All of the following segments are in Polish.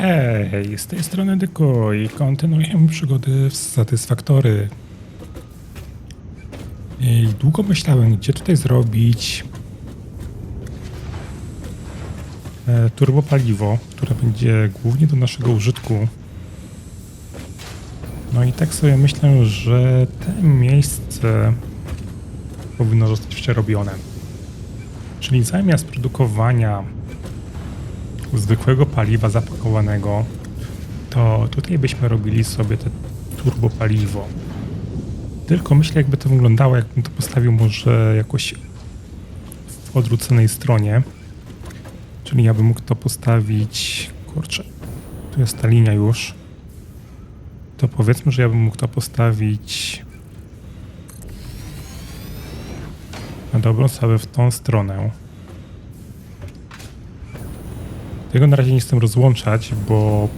Hej, z tej strony Dyko i kontynuujemy przygody w Satysfaktory. I długo myślałem, gdzie tutaj zrobić e, turbopaliwo, które będzie głównie do naszego użytku. No i tak sobie myślę, że to miejsce powinno zostać przerobione. Czyli zamiast produkowania zwykłego paliwa zapakowanego, to tutaj byśmy robili sobie te turbopaliwo. Tylko myślę, jakby to wyglądało, jakbym to postawił może jakoś w odwróconej stronie. Czyli ja bym mógł to postawić. Kurczę, tu jest ta linia już. To powiedzmy, że ja bym mógł to postawić na dobrą sprawę w tą stronę. Tego na razie nie chcę rozłączać, bo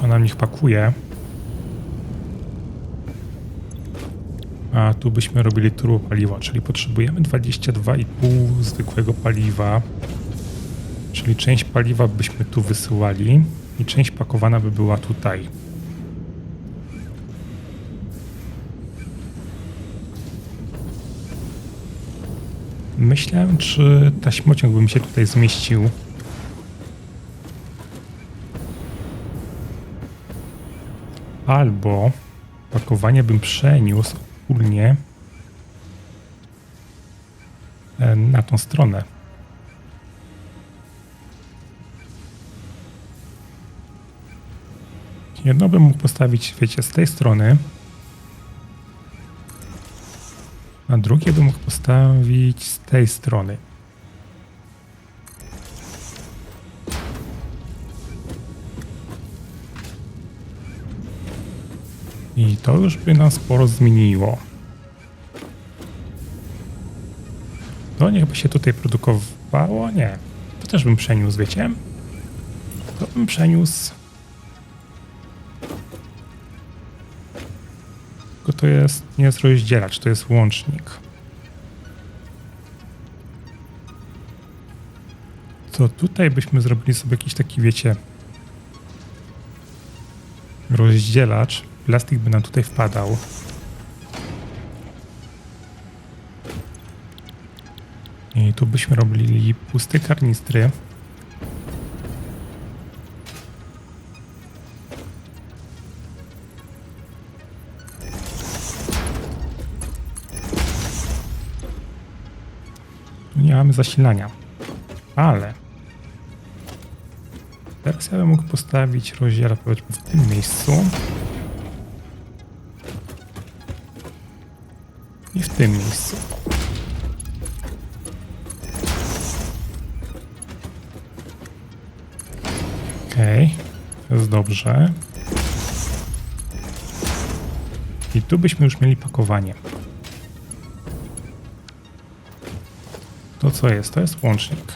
to nam niech pakuje. A tu byśmy robili turbopaliwo, czyli potrzebujemy 22,5 zwykłego paliwa. Czyli część paliwa byśmy tu wysyłali i część pakowana by była tutaj. Myślałem, czy taśmociąg by mi się tutaj zmieścił. Albo pakowanie bym przeniósł ogólnie e, na tą stronę. Jedno bym mógł postawić, wiecie, z tej strony, a drugie bym mógł postawić z tej strony. To już by nas sporo zmieniło. To niech by się tutaj produkowało? Nie. To też bym przeniósł, wiecie? To bym przeniósł. Tylko to jest, nie jest rozdzielacz, to jest łącznik. To tutaj byśmy zrobili sobie jakiś taki, wiecie, rozdzielacz. Plastik by nam tutaj wpadał. I tu byśmy robili puste karnistry. Nie mamy zasilania. Ale teraz ja bym mógł postawić powiedzmy w tym miejscu. I w tym miejscu. Okej, okay. jest dobrze. I tu byśmy już mieli pakowanie. To co jest? To jest łącznik.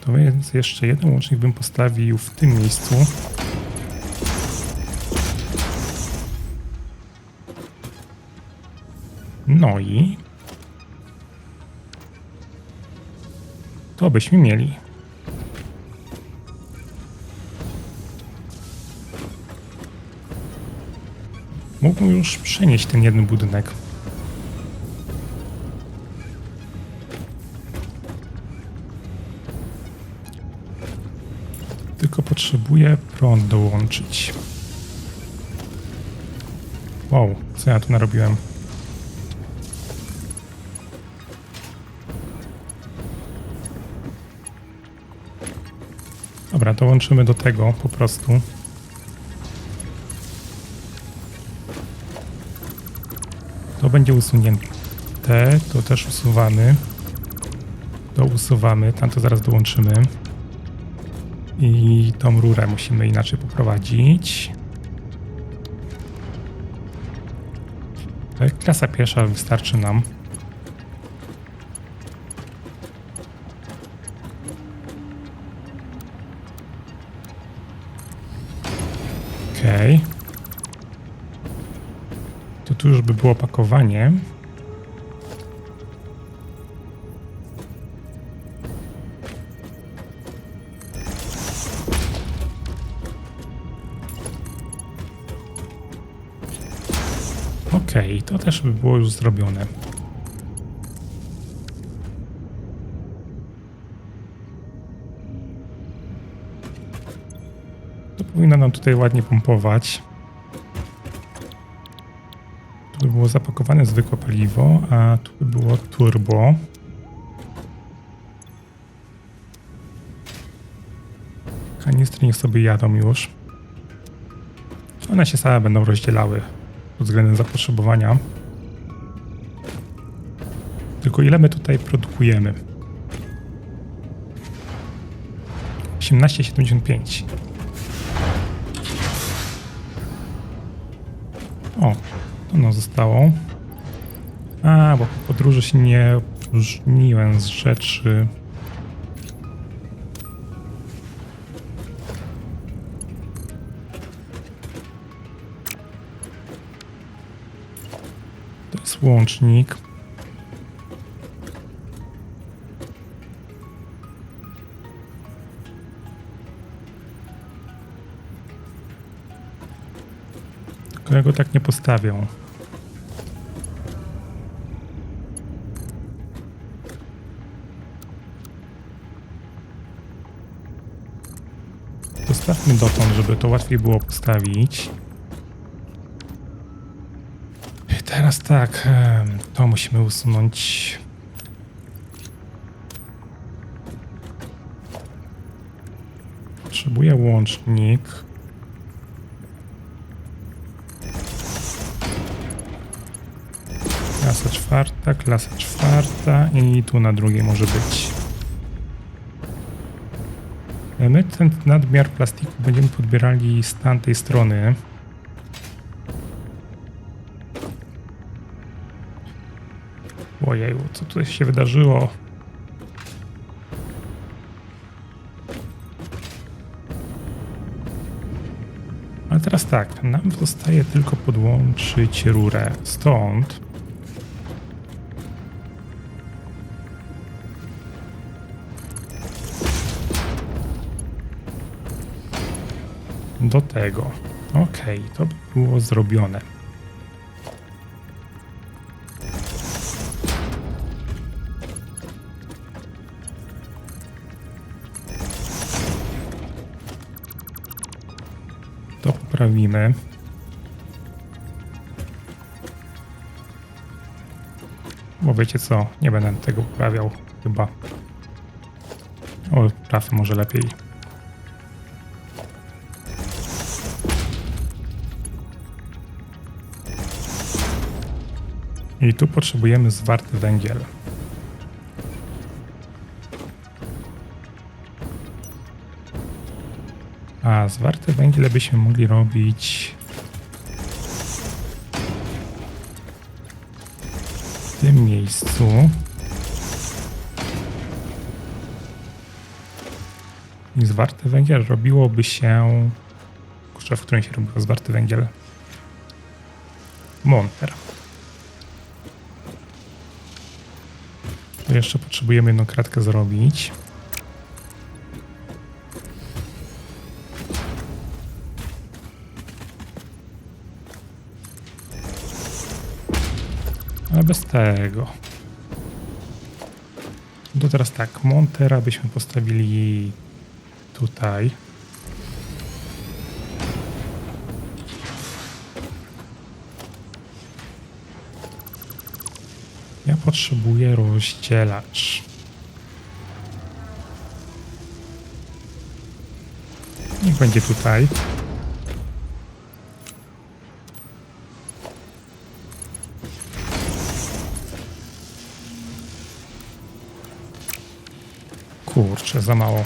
To więc jeszcze jeden łącznik bym postawił w tym miejscu. No i to byśmy mieli. Mógłbym już przenieść ten jeden budynek. Tylko potrzebuję prąd dołączyć. Wow, co ja tu narobiłem? Dołączymy do tego po prostu. To będzie usunięte. To też usuwamy. To usuwamy. Tam to zaraz dołączymy. I tą rurę musimy inaczej poprowadzić. Klasa pierwsza wystarczy nam. żeby było pakowanie. Okej, okay, to też by było już zrobione. To powinno nam tutaj ładnie pompować. Było zapakowane zwykłe paliwo, a tu by było turbo. Kanistry niech sobie jadą już. One się same będą rozdzielały pod względem zapotrzebowania. Tylko ile my tutaj produkujemy? 18,75. O, to no zostało. A, bo po podróży się nie różniłem z rzeczy. To jest łącznik. Tylko ja go tak nie postawią. Zostawmy dotąd, żeby to łatwiej było postawić. Teraz tak, to musimy usunąć. Potrzebuję łącznik. Klasa czwarta, klasa czwarta i tu na drugiej może być. My ten nadmiar plastiku będziemy podbierali z tamtej strony. Ojeju, co tutaj się wydarzyło? Ale teraz tak, nam zostaje tylko podłączyć rurę stąd. Do tego. Okej, to by było zrobione. To poprawimy. Bo wiecie co, nie będę tego poprawiał chyba. O, trafy może lepiej. I tu potrzebujemy zwarty węgiel. A zwarty węgiel byśmy mogli robić w tym miejscu. I zwarty węgiel robiłoby się. Kurczę, w którym się robiło zwarty węgiel? Monter. Jeszcze potrzebujemy jedną kratkę zrobić. Ale bez tego. To teraz tak, Montera byśmy postawili tutaj. Potrzebuję rozdzielacz. Niech będzie tutaj. Kurczę, za mało.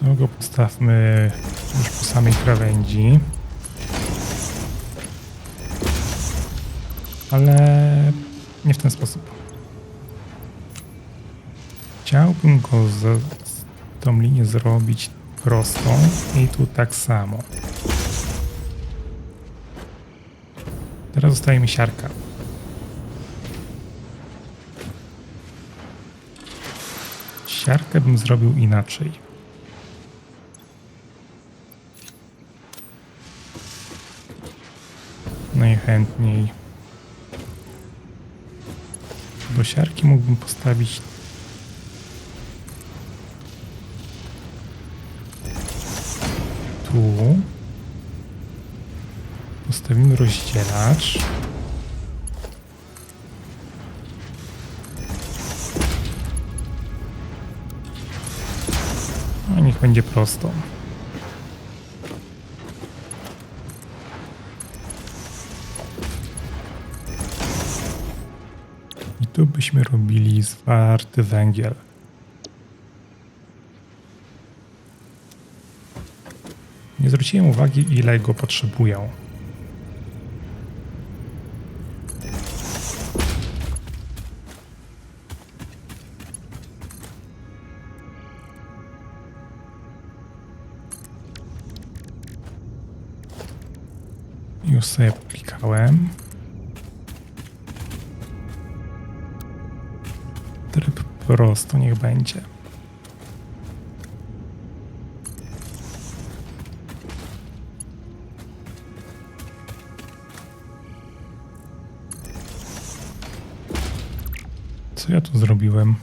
To go postawmy samej krawędzi. Ale nie w ten sposób. Chciałbym go z, z tą linię zrobić prostą i tu tak samo. Teraz zostaje mi siarka. Siarkę bym zrobił inaczej. Najchętniej. Do siarki mógłbym postawić tu. Postawimy rozdzielacz. No niech będzie prosto. Tu byśmy robili zwarty węgiel. Nie zwróciłem uwagi, ile go potrzebują. Już sobie klikałem. Tryb prosto niech będzie. Co ja tu zrobiłem?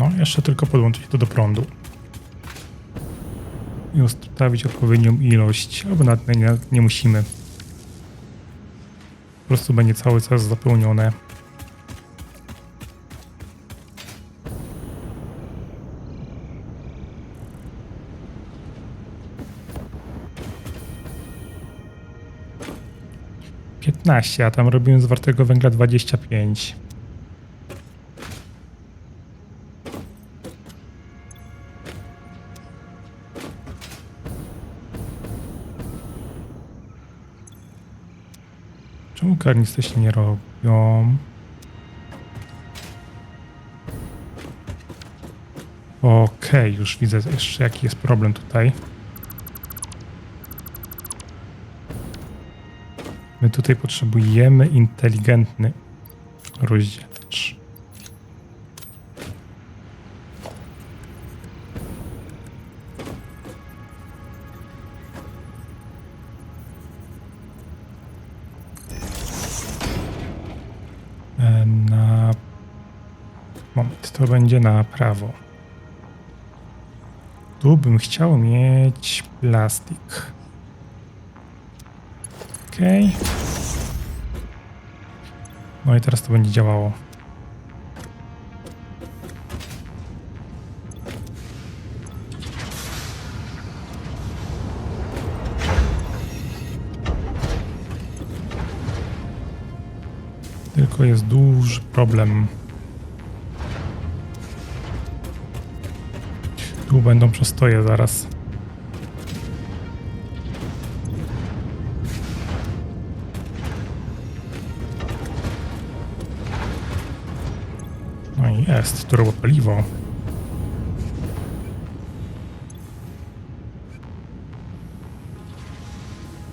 No, jeszcze tylko podłączyć to do prądu. I ustawić odpowiednią ilość, albo nawet nie, nie musimy. Po prostu będzie cały czas zapełnione. Piętnaście, a tam robiłem zwartego węgla 25. Czemu karnice się nie robią? Okej, już widzę jeszcze jaki jest problem tutaj. My tutaj potrzebujemy inteligentny rozdzielacz. To będzie na prawo. Tu bym chciał mieć plastik. Okej. No i teraz to będzie działało. Tylko jest duży problem. Będą przestoje zaraz. No i jest, turbopaliwo.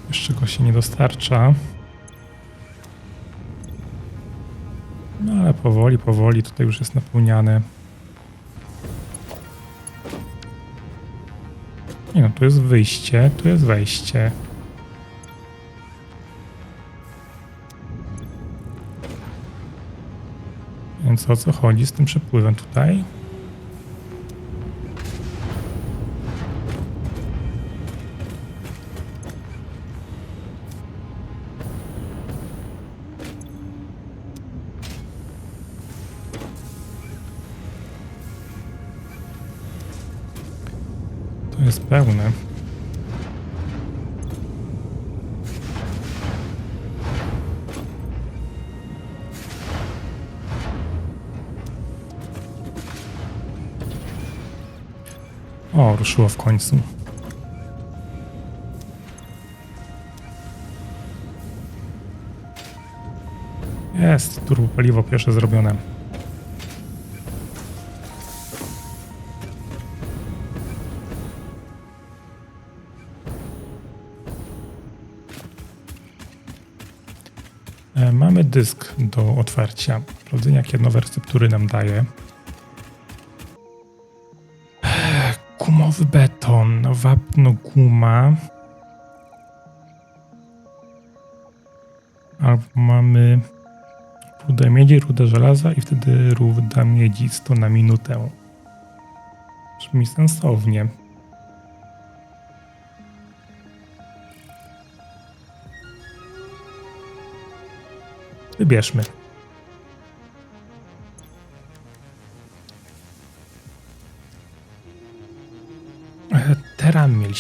Jeszcze go się nie dostarcza. No ale powoli, powoli tutaj już jest napełniane. Tu jest wyjście, tu jest wejście. Więc o co chodzi z tym przepływem tutaj? O, ruszyło w końcu. Jest, turbopaliwo pierwsze zrobione. E, Mamy dysk do otwarcia. Sprawdzenia, jakie nowe receptury nam daje. Gumowy beton, wapno guma. Albo mamy rudę miedzi, rudę żelaza i wtedy ruda miedzi 100 na minutę. Brzmi sensownie. Wybierzmy.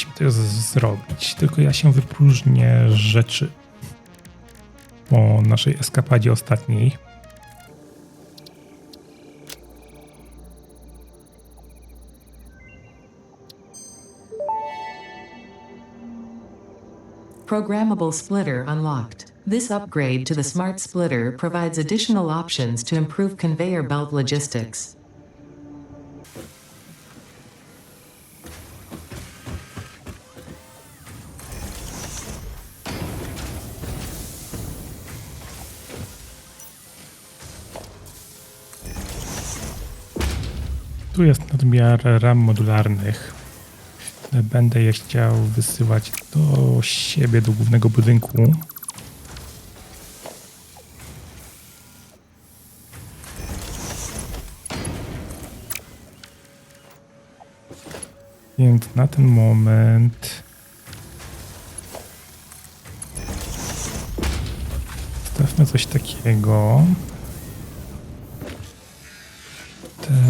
To z- zrobić, tylko ja się wypróżnię rzeczy po naszej eskapadzie ostatniej. Programmable splitter unlocked. This upgrade to the smart splitter provides additional options to improve conveyor belt logistics. Tu jest nadmiar ram modularnych. Będę je chciał wysyłać do siebie, do głównego budynku. Więc na ten moment stawmy coś takiego.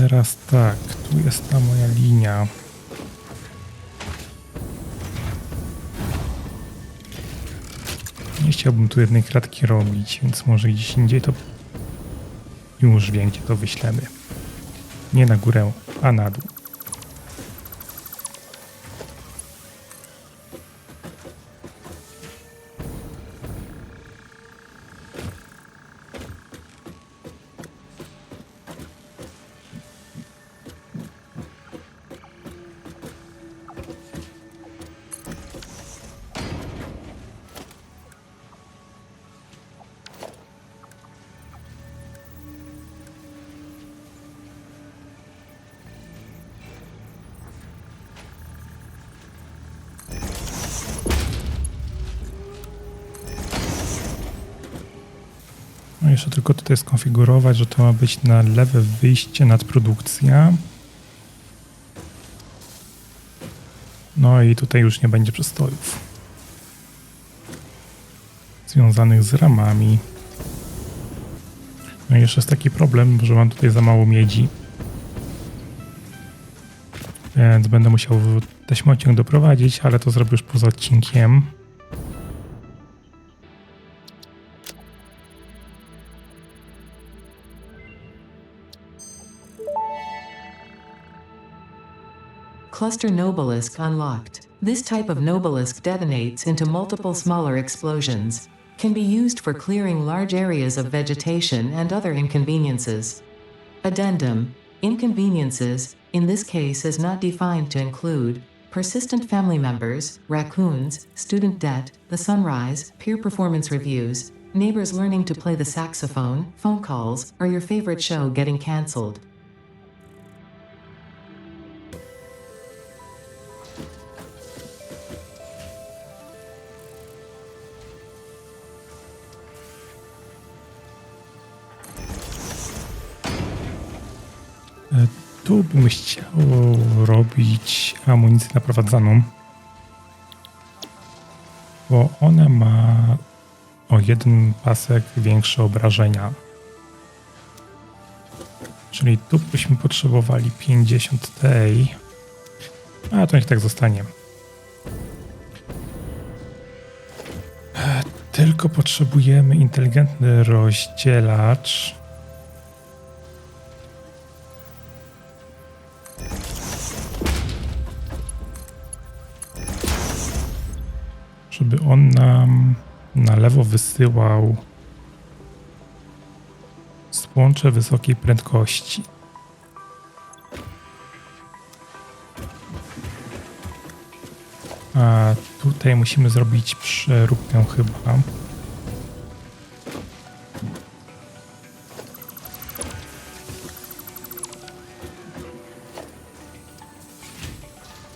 Teraz tak, tu jest ta moja linia. Nie chciałbym tu jednej kratki robić, więc może gdzieś indziej to już wiem, gdzie to wyślemy. Nie na górę, a na dół. Jeszcze tylko tutaj skonfigurować, że to ma być na lewe wyjście nadprodukcja. No i tutaj już nie będzie przestojów związanych z ramami. No i jeszcze jest taki problem, że mam tutaj za mało miedzi. Więc będę musiał taśmociąg doprowadzić, ale to zrobię już poza odcinkiem. Cluster Nobelisk unlocked. This type of Nobelisk detonates into multiple smaller explosions. Can be used for clearing large areas of vegetation and other inconveniences. Addendum Inconveniences, in this case, is not defined to include persistent family members, raccoons, student debt, the sunrise, peer performance reviews, neighbors learning to play the saxophone, phone calls, or your favorite show getting cancelled. Tu bym chciał robić amunicję naprowadzaną, bo ona ma o jeden pasek większe obrażenia. Czyli tu byśmy potrzebowali 50 tej, a to niech tak zostanie. Tylko potrzebujemy inteligentny rozdzielacz. on nam na lewo wysyłał złącze wysokiej prędkości. A tutaj musimy zrobić przeróbkę chyba.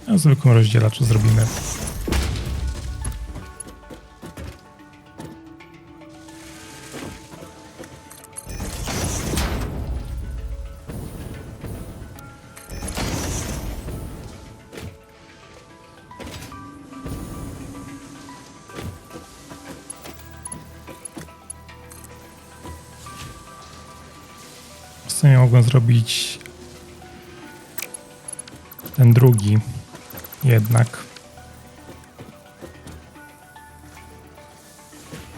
A zwykłym rozdzielaczu zrobimy zrobić ten drugi jednak.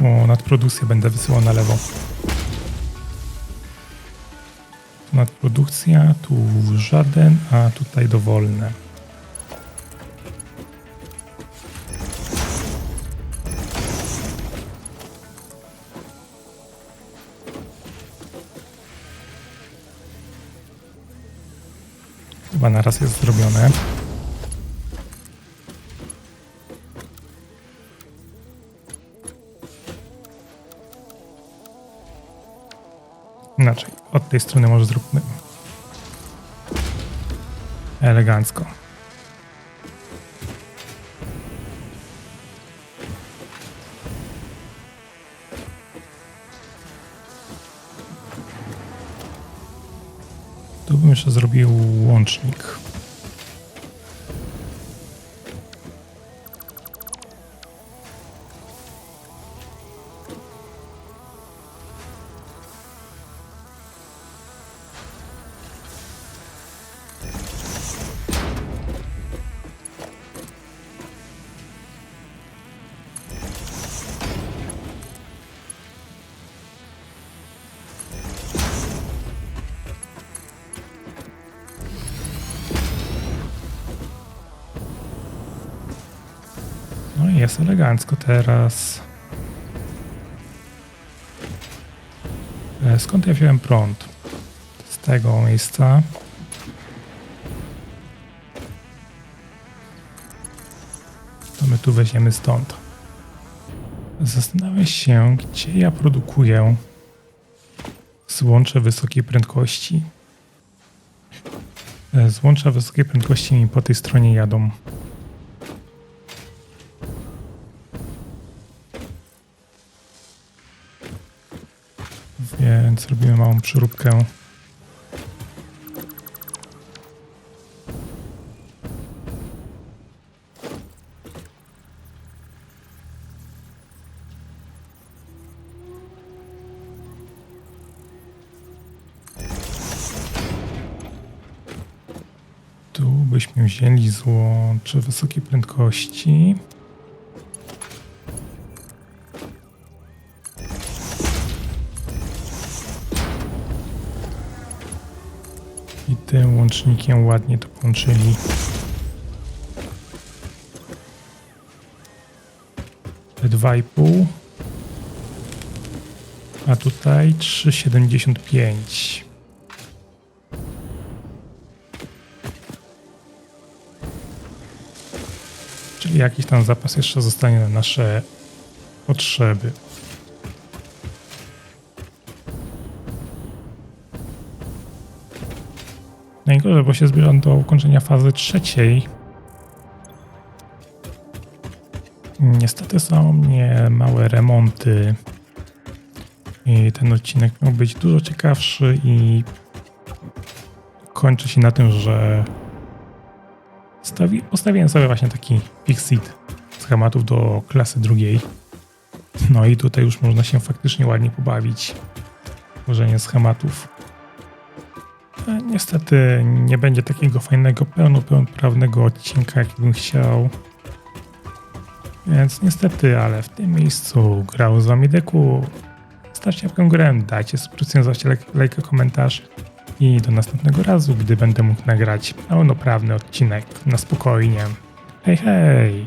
O, nadprodukcję będę wysyłał na lewo. Nadprodukcja, tu żaden, a tutaj dowolne. Chyba na raz jest zrobione. Inaczej, od tej strony może zróbmy. Elegancko. Bym jeszcze zrobił łącznik. Jest elegancko teraz. E, Skąd ja wziąłem prąd? Z tego miejsca. To my tu weźmiemy stąd. Zastanawiam się, gdzie ja produkuję złącze wysokiej prędkości. E, Złącza wysokiej prędkości mi po tej stronie jadą. Więc robimy małą przeróbkę. Tu byśmy wzięli złącze wysokiej prędkości. Łącznikiem ładnie to połączyli. Te 2,5. A tutaj 3,75. Czyli jakiś tam zapas jeszcze zostanie na nasze potrzeby. Najgorzej, bo się zbliżam do ukończenia fazy trzeciej. Niestety są mnie małe remonty. I ten odcinek miał być dużo ciekawszy i kończy się na tym, że stawi, postawiłem sobie właśnie taki fixit schematów do klasy drugiej. No i tutaj już można się faktycznie ładnie pobawić. Tworzenie schematów. E, Niestety nie będzie takiego fajnego, pełnoprawnego odcinka, jaki bym chciał. Więc niestety, ale w tym miejscu grał z wami Deku. Stawcie łapkę w górę, dajcie subskrypcję, zostawcie lajk- lajka, komentarz i do następnego razu, gdy będę mógł nagrać pełnoprawny odcinek na spokojnie. Hej, hej!